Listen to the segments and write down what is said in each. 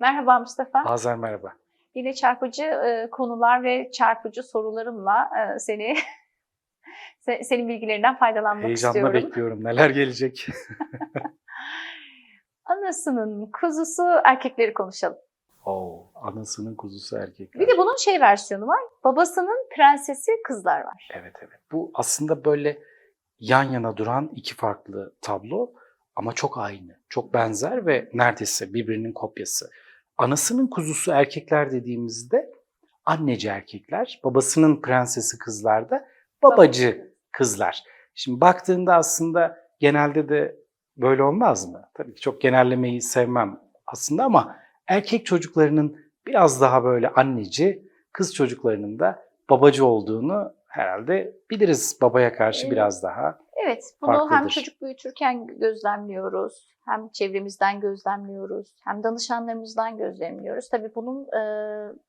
Merhaba Mustafa. Azer merhaba. Yine çarpıcı e, konular ve çarpıcı sorularımla e, seni se- senin bilgilerinden faydalanmak Heyecanla istiyorum. bekliyorum. Neler gelecek? Anasının kuzusu erkekleri konuşalım. Oo, anasının kuzusu erkekler. Bir de bunun şey versiyonu var. Babasının prensesi kızlar var. Evet evet. Bu aslında böyle yan yana duran iki farklı tablo ama çok aynı, çok benzer ve neredeyse birbirinin kopyası. Anasının kuzusu erkekler dediğimizde anneci erkekler, babasının prensesi kızlar da babacı kızlar. Şimdi baktığında aslında genelde de böyle olmaz mı? Tabii ki çok genellemeyi sevmem aslında ama erkek çocuklarının biraz daha böyle anneci, kız çocuklarının da babacı olduğunu herhalde biliriz babaya karşı biraz daha. Evet, bunu hem Farklıdır. çocuk büyütürken gözlemliyoruz, hem çevremizden gözlemliyoruz, hem danışanlarımızdan gözlemliyoruz. Tabii bunun e,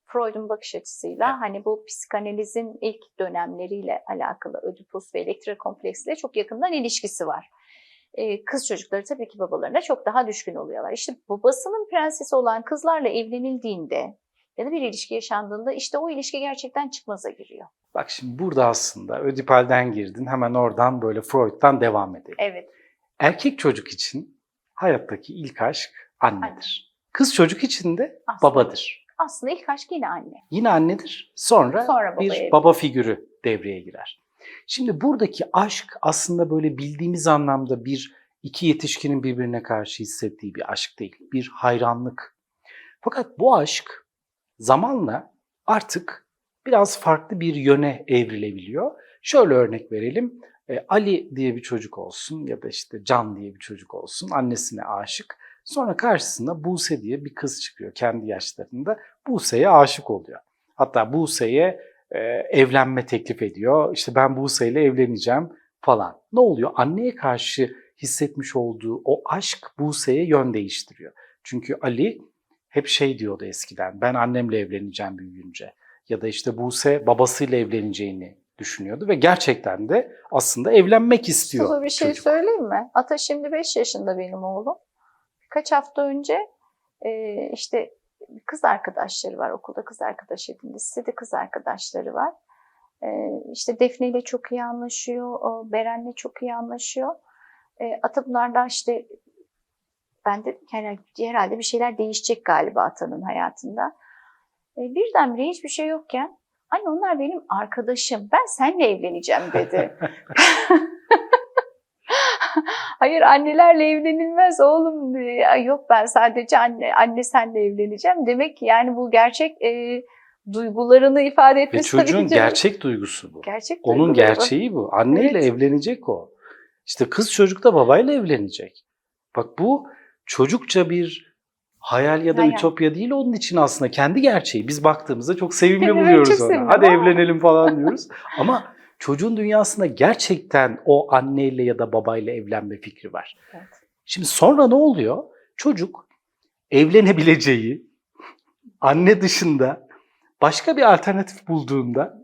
Freud'un bakış açısıyla Evet. hani bu psikanalizin ilk dönemleriyle alakalı Ödipus ve Elektra kompleksiyle çok yakından ilişkisi var. E, kız çocukları tabii ki babalarına çok daha düşkün oluyorlar. İşte babasının prensesi olan kızlarla evlenildiğinde ya da bir ilişki yaşandığında işte o ilişki gerçekten çıkmaza giriyor. Bak şimdi burada aslında Ödipal'den girdin hemen oradan böyle Freud'dan devam edelim. Evet, Erkek çocuk için hayattaki ilk aşk annedir. Kız çocuk için de Aslında. babadır. aslında ilk aşk yine anne. Yine annedir. Sonra, Sonra bir evlenir. baba figürü devreye girer. Şimdi buradaki aşk aslında böyle bildiğimiz anlamda bir iki yetişkinin birbirine karşı hissettiği bir aşk değil. Bir hayranlık. Fakat bu aşk zamanla artık biraz farklı bir yöne evrilebiliyor. Şöyle örnek verelim. E, Ali diye bir çocuk olsun ya da işte Can diye bir çocuk olsun. Annesine aşık. Sonra karşısında Buse diye bir kız çıkıyor kendi yaşlarında. Buse'ye aşık oluyor. Hatta Buse'ye e, evlenme teklif ediyor. İşte ben Buse ile evleneceğim falan. Ne oluyor? Anneye karşı hissetmiş olduğu o aşk Buse'ye yön değiştiriyor. Çünkü Ali hep şey diyordu eskiden. Ben annemle evleneceğim büyüyünce. Ya da işte Buse babasıyla evleneceğini düşünüyordu ve gerçekten de aslında evlenmek istiyor Sana bir şey çocuk. söyleyeyim mi? Ata şimdi 5 yaşında benim oğlum. Birkaç hafta önce e, işte kız arkadaşları var okulda kız arkadaş edindi. Sitede kız arkadaşları var. E, işte Defne ile çok iyi anlaşıyor. Beren'le çok iyi anlaşıyor. E, Ata bunlardan işte ben de yani herhalde bir şeyler değişecek galiba Ata'nın hayatında. E, birdenbire hiçbir şey yokken anne onlar benim arkadaşım ben seninle evleneceğim dedi. Hayır annelerle evlenilmez oğlum. Ya Yok ben sadece anne anne senle evleneceğim. Demek ki yani bu gerçek e, duygularını ifade Ve etmesi ki çocuğun gerçek duygusu bu. gerçek Onun gerçeği bu. Anneyle Evet. evlenecek o. İşte kız çocuk da babayla evlenecek. Bak bu çocukça bir hayal ya da Hayal. ütopya değil onun için aslında kendi gerçeği. Biz baktığımızda çok sevimli Evet, buluyoruz çok onu. sevimli Hadi ama- evlenelim falan diyoruz. Ama çocuğun dünyasında gerçekten o anneyle ya da babayla evlenme fikri var. Evet. Şimdi sonra ne oluyor? Çocuk evlenebileceği anne dışında başka bir alternatif bulduğunda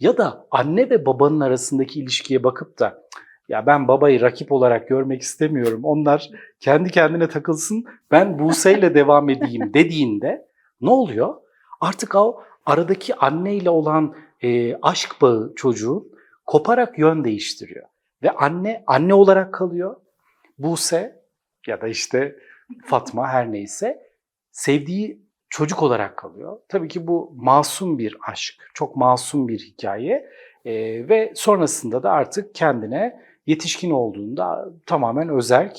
ya da anne ve babanın arasındaki ilişkiye bakıp da "Cık, ya ben babayı rakip olarak görmek istemiyorum. Onlar kendi kendine takılsın. Ben Buse ile devam edeyim dediğinde ne oluyor? Artık o aradaki anne ile olan e, aşk bağı çocuğun koparak yön değiştiriyor. Ve anne anne olarak kalıyor. Buse ya da işte Fatma her neyse sevdiği çocuk olarak kalıyor. Tabii ki bu masum bir aşk, çok masum bir hikaye Ee, ve sonrasında da artık kendine yetişkin olduğunda tamamen özerk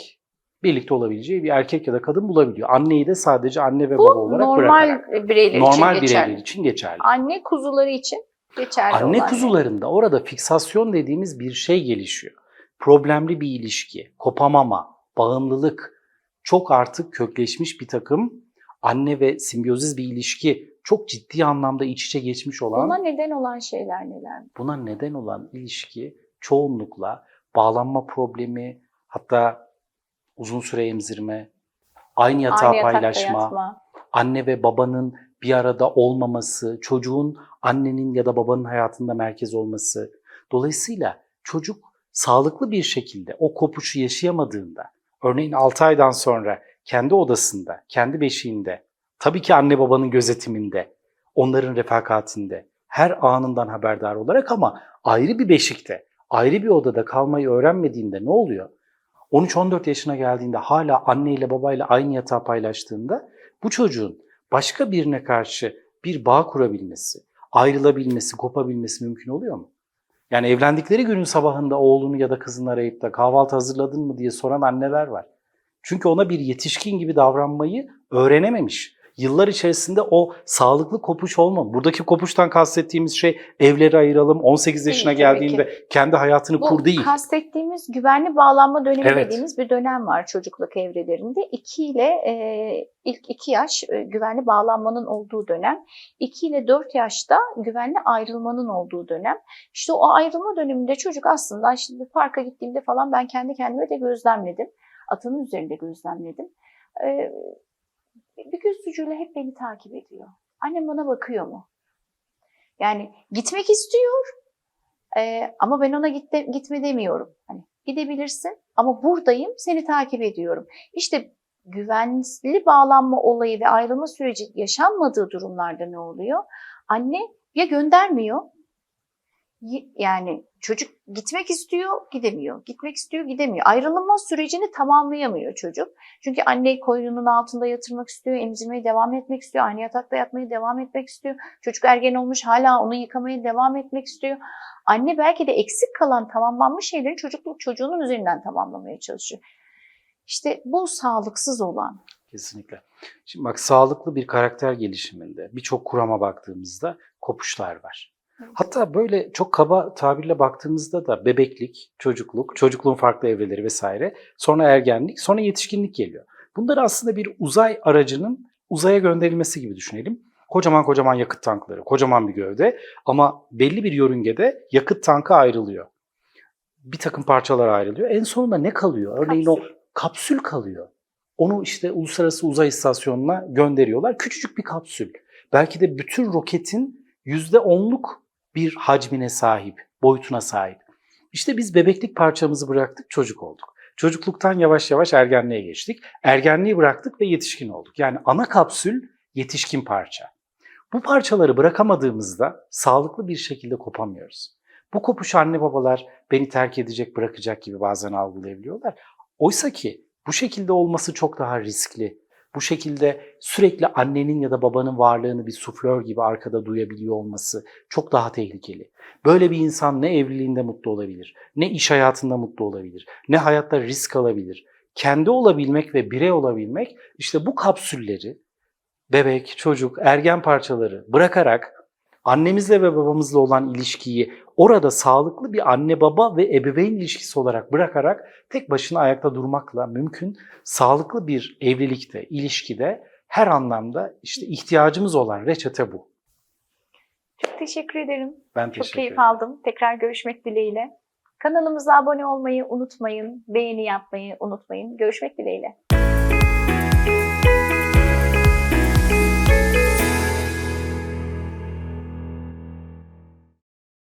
birlikte olabileceği bir erkek ya da kadın bulabiliyor. Anneyi de sadece anne ve baba Bu olarak normal bırakarak. bireyler Normal için geçerli. bireyler için geçerli. Anne kuzuları için geçerli Anne olan. kuzularında orada fiksasyon dediğimiz bir şey gelişiyor. Problemli bir ilişki, kopamama, bağımlılık, çok artık kökleşmiş bir takım anne ve simbiyoziz bir ilişki, çok ciddi anlamda iç içe geçmiş olan, Buna neden olan şeyler neler? buna neden olan ilişki çoğunlukla bağlanma problemi, hatta uzun süre emzirme, aynı yatağı Aynı paylaşma, yatma. anne ve babanın bir arada olmaması, çocuğun annenin ya da babanın hayatında merkez olması. Dolayısıyla çocuk sağlıklı bir şekilde o kopuşu yaşayamadığında, örneğin 6 aydan sonra kendi odasında, kendi beşiğinde Tabii ki anne babanın gözetiminde, onların refakatinde, her anından haberdar olarak ama ayrı bir beşikte, ayrı bir odada kalmayı öğrenmediğinde ne oluyor? 13-14 yaşına geldiğinde hala anneyle babayla aynı yatağı paylaştığında bu çocuğun başka birine karşı bir bağ kurabilmesi, ayrılabilmesi, kopabilmesi mümkün oluyor mu? Yani evlendikleri günün sabahında oğlunu ya da kızını arayıp da kahvaltı hazırladın mı diye soran anneler var. Çünkü ona bir yetişkin gibi davranmayı öğrenememiş. Yıllar içerisinde o sağlıklı kopuş olmam. Buradaki kopuştan kastettiğimiz şey evleri ayıralım, 18 yaşına Değil, geldiğinde kendi hayatını Bu kur değil. kastettiğimiz güvenli bağlanma dönemi Evet. dediğimiz bir dönem var çocukluk evrelerinde. 2 ile e, ilk 2 yaş e, güvenli bağlanmanın olduğu dönem. 2 ile 4 yaşta güvenli ayrılmanın olduğu dönem. İşte o ayrılma döneminde çocuk aslında işte bir parka gittiğimde falan ben kendi kendime de gözlemledim. Atanın üzerinde gözlemledim. E, bir göz ucuyla hep beni takip ediyor. Annem bana bakıyor mu? Yani gitmek istiyor ee, ama ben ona git de- gitme demiyorum. Hani gidebilirsin ama buradayım, seni takip ediyorum. İşte güvenli bağlanma olayı ve ayrılma süreci yaşanmadığı durumlarda ne oluyor? Anne ya göndermiyor, yani çocuk gitmek istiyor, gidemiyor. Gitmek istiyor, gidemiyor. Ayrılma sürecini tamamlayamıyor çocuk. Çünkü anne koynunun altında yatırmak istiyor, emzirmeye devam etmek istiyor, aynı yatakta yatmaya devam etmek istiyor. Çocuk ergen olmuş, hala onu yıkamaya devam etmek istiyor. Anne belki de eksik kalan tamamlanmış şeyleri çocukluk çocuğunun üzerinden tamamlamaya çalışıyor. İşte bu sağlıksız olan. Kesinlikle. Şimdi bak sağlıklı bir karakter gelişiminde birçok kurama baktığımızda kopuşlar var. Hatta böyle çok kaba tabirle baktığımızda da bebeklik, çocukluk, çocukluğun farklı evreleri vesaire, sonra ergenlik, sonra yetişkinlik geliyor. Bunları aslında bir uzay aracının uzaya gönderilmesi gibi düşünelim. Kocaman kocaman yakıt tankları, kocaman bir gövde ama belli bir yörüngede yakıt tankı ayrılıyor. Bir takım parçalar ayrılıyor. En sonunda ne kalıyor? Örneğin o Kapsül. kapsül kalıyor. Onu işte Uluslararası Uzay İstasyonu'na gönderiyorlar. Küçücük bir kapsül. Belki de bütün roketin %10'luk bir hacmine sahip, boyutuna sahip. İşte biz bebeklik parçamızı bıraktık, çocuk olduk. Çocukluktan yavaş yavaş ergenliğe geçtik. Ergenliği bıraktık ve yetişkin olduk. Yani ana kapsül yetişkin parça. Bu parçaları bırakamadığımızda sağlıklı bir şekilde kopamıyoruz. Bu kopuş anne babalar beni terk edecek, bırakacak gibi bazen algılayabiliyorlar. Oysa ki bu şekilde olması çok daha riskli. Bu şekilde sürekli annenin ya da babanın varlığını bir suflör gibi arkada duyabiliyor olması çok daha tehlikeli. Böyle bir insan ne evliliğinde mutlu olabilir, ne iş hayatında mutlu olabilir, ne hayatta risk alabilir. Kendi olabilmek ve birey olabilmek işte bu kapsülleri bebek, çocuk, ergen parçaları bırakarak annemizle ve babamızla olan ilişkiyi orada sağlıklı bir anne baba ve ebeveyn ilişkisi olarak bırakarak tek başına ayakta durmakla mümkün sağlıklı bir evlilikte, ilişkide her anlamda işte ihtiyacımız olan reçete bu. Çok teşekkür ederim. Ben Çok teşekkür keyif ederim. aldım. Tekrar görüşmek dileğiyle. Kanalımıza abone olmayı unutmayın. Beğeni yapmayı unutmayın. Görüşmek dileğiyle.